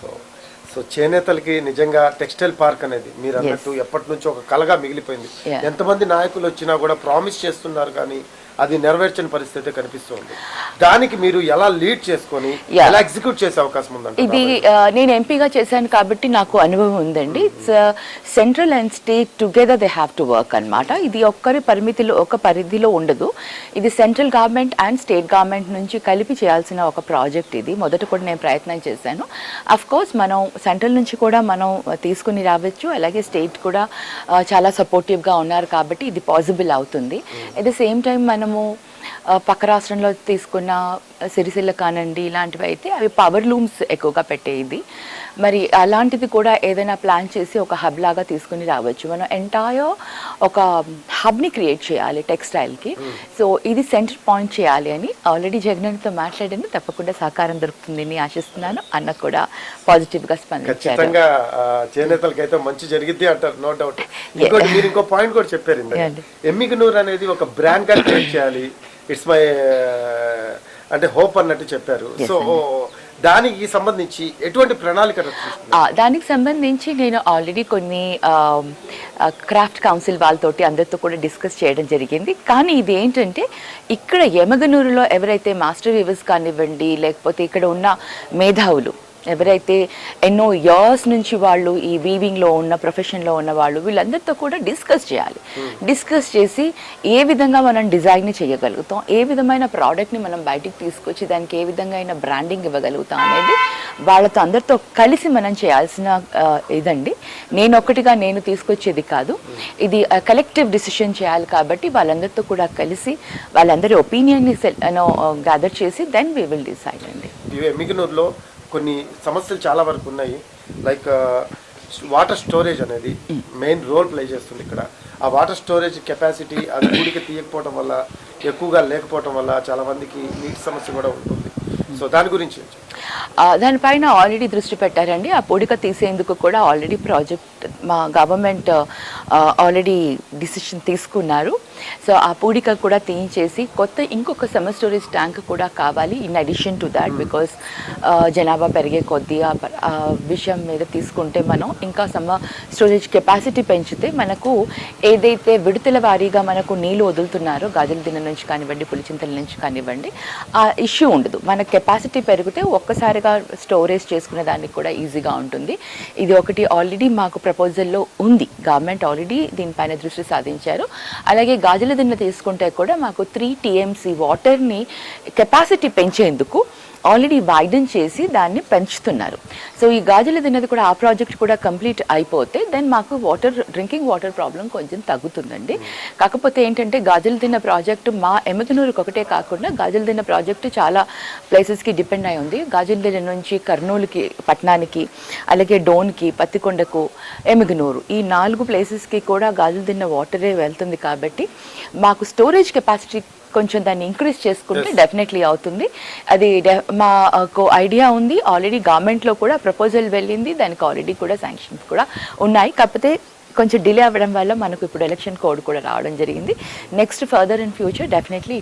So so చేనేతలకి నిజంగా textile park అనేది మీరు అన్నట్టు ఎప్పటి నుంచో ఒక కలగా మిగిలిపోయింది. ఎంతమంది నాయకులు వచ్చినా కూడా ప్రామిస్ చేస్తున్నారు కానీ అది నెరవేర్చని పరిస్థితి కనిపిస్తుంది. దానికి మీరు ఎలా లీడ్ చేసుకొని. ఎలా ఎగ్జిక్యూట్ చేసే అవకాశం ఉందంట ఇది నేను ఎంపీగా చేశాను కాబట్టి నాకు అనుభవం ఉందండి. It's central and state together they have to work అన్నమాట. ఇది ఒక్కరి పరిమితిలో ఒక పరిధిలో ఉండదు. ఇది central government and state government నుంచి కలిపి చేయాల్సిన ఒక ప్రాజెక్ట్ ఇది. మొదట కూడా నేను ప్రయత్నం చేశాను. అఫ్ కోర్స్ మనం సెంట్రల్ నుంచి కూడా మనం తీసుకుని రావచ్చు. అలాగే స్టేట్ కూడా చాలా సపోర్టివ్గా ఉన్నారు కాబట్టి ఇది పాసిబుల్ అవుతుంది. అట్ ద సేమ్ టైం మనము పక్క రాష్ట్రంలో తీసుకున్న సిరిసిల్ల కానండి ఇలాంటివి అయితే అవి పవర్ లూమ్స్ ఎక్కువగా పెట్టేది మరి అలాంటిది కూడా ఏదైనా ప్లాన్ చేసి ఒక హబ్ లాగా తీసుకుని రావచ్చు. మనం ఎంటైర్ ఒక హబ్ని క్రియేట్ చేయాలి టెక్స్టైల్కి సో ఇది సెంటర్ పాయింట్ చేయాలి అని ఆల్రెడీ జగనన్నతో మాట్లాడాను తప్పకుండా సహకారం దొరుకుతుందని ఆశిస్తున్నాను. అన్న కూడా పాజిటివ్గా స్పందించారు. చేనేతలకి అయితే మంచి జరిగిద్ది అంటారు నో డౌట్ ఇంకోటి మీరు ఇంకో పాయింట్ కూడా చెప్పారు. ఎమ్మిగనూర్ అనేది ఒక బ్రాండ్గా క్రియేట్ చేయాలి. ఇట్స్ మై అంటే హోప్ అన్నట్టు చెప్పారు. సో దానికి సంబంధించి ఎటువంటి ప్రణాళిక దానికి సంబంధించి నేను ఆల్రెడీ కొన్ని క్రాఫ్ట్ కౌన్సిల్ వాళ్ళతోటి అందరితో కూడా డిస్కస్ చేయడం జరిగింది. కానీ ఇది ఏంటంటే ఇక్కడ యమగనూరులో ఎవరైతే మాస్టర్ వీవర్స్ కానివ్వండి లేకపోతే ఇక్కడ ఉన్న మేధావులు ఎవరైతే ఎన్నో ఇయర్స్ నుంచి వాళ్ళు ఈ వీవింగ్లో ఉన్న ప్రొఫెషన్లో ఉన్న వాళ్ళు వీళ్ళందరితో కూడా డిస్కస్ చేయాలి. డిస్కస్ చేసి ఏ విధంగా మనం డిజైన్ చేయగలుగుతాం ఏ విధమైన ప్రోడక్ట్ని మనం బయటికి తీసుకొచ్చి దానికి ఏ విధంగా అయినా బ్రాండింగ్ ఇవ్వగలుగుతాం అనేది వాళ్ళతో అందరితో కలిసి మనం చేయాల్సిన ఇదండి. నేను ఒకటిగా నేను తీసుకొచ్చేది కాదు. ఇది కలెక్టివ్ డిసిషన్ చేయాలి కాబట్టి వాళ్ళందరితో కూడా కలిసి వాళ్ళందరి ఒపీనియన్ని గ్యాదర్ చేసి దెన్ వీ విల్ డిసైడ్ అండి. కొన్ని సమస్యలు చాలా వరకు ఉన్నాయి. లైక్ వాటర్ స్టోరేజ్ అనేది మెయిన్ రోల్ ప్లే చేస్తుంది ఇక్కడ. ఆ వాటర్ స్టోరేజ్ కెపాసిటీ అది కూడికి తీయకపోవడం వల్ల ఎక్కువగా లేకపోవడం వల్ల చాలా మందికి నీటి సమస్య కూడా ఉంటుంది. సో దాని గురించి దానిపైన ఆల్రెడీ దృష్టి పెట్టారండి. ఆ పొడిక తీసేందుకు కూడా ఆల్రెడీ ప్రాజెక్ట్ మా గవర్నమెంట్ ఆల్రెడీ డిసిషన్ తీసుకున్నారు. సో ఆ పూడిక కూడా తీయించేసి కొత్త ఇంకొక సమ్మర్ స్టోరేజ్ ట్యాంక్ కూడా కావాలి in addition to that because జనాభా పెరిగే కొద్దీ ఆ ప- ఆ విషయం మీద తీసుకుంటే మనం ఇంకా సమ్మర్ స్టోరేజ్ కెపాసిటీ పెంచితే మనకు ఏదైతే విడతల వారీగా మనకు నీళ్ళు వదులుతున్నారో గాజుల దిన నుంచి కానివ్వండి పులిచింతల నుంచి కానివ్వండి ఆ ఇష్యూ ఉండదు. మన కెపాసిటీ పెరిగితే ఒక్కసారిగా స్టోరేజ్ చేసుకునే దానికి కూడా ఈజీగా ఉంటుంది. ఇది ఒకటి ఆల్రెడీ మాకు ప్రపోజల్లో ఉంది. గవర్నమెంట్ ఆల్రెడీ దీనిపైన దృష్టి సాధించారు. అలాగే గాజుల దిన్న తీసుకుంటే కూడా మాకు త్రీ టీఎంసీ వాటర్ని కెపాసిటీ పెంచేందుకు ఆల్రెడీ వైడన్ చేసి దాన్ని పెంచుతున్నారు. సో ఈ గాజుల దిన్నది కూడా ఆ ప్రాజెక్ట్ కూడా కంప్లీట్ అయిపోతే దెన్ మాకు వాటర్ డ్రింకింగ్ వాటర్ ప్రాబ్లం కొంచెం తగ్గుతుందండి. కాకపోతే ఏంటంటే గాజుల తిన్న ప్రాజెక్టు మా ఎమ్మకనూరుకి ఒకటే కాకుండా గాజుల తిన్న ప్రాజెక్టు చాలా ప్లేసెస్కి డిపెండ్ అయి ఉంది. గాజుల దిన్న నుంచి కర్నూలుకి పట్టణానికి అలాగే డోన్కి పత్తికొండకు ఎమిగనూరు ఈ నాలుగు ప్లేసెస్కి కూడా గాజుల తిన్న వాటరే వెళ్తుంది కాబట్టి మాకు స్టోరేజ్ కెపాసిటీ కొంచెం దాన్ని ఇంక్రీజ్ చేసుకుంటే డెఫినెట్లీ అవుతుంది. అది మాకు ఐడియా ఉంది. ఆల్రెడీ గవర్నమెంట్లో కూడా ప్రపోజల్ వెళ్ళింది. దానికి ఆల్రెడీ కూడా శాంక్షన్స్ కూడా ఉన్నాయి. కాకపోతే కొంచెం డిలే అవ్వడం వల్ల మనకు ఇప్పుడు ఎలక్షన్ కోడ్ కూడా రావడం జరిగింది. Next further in future definitely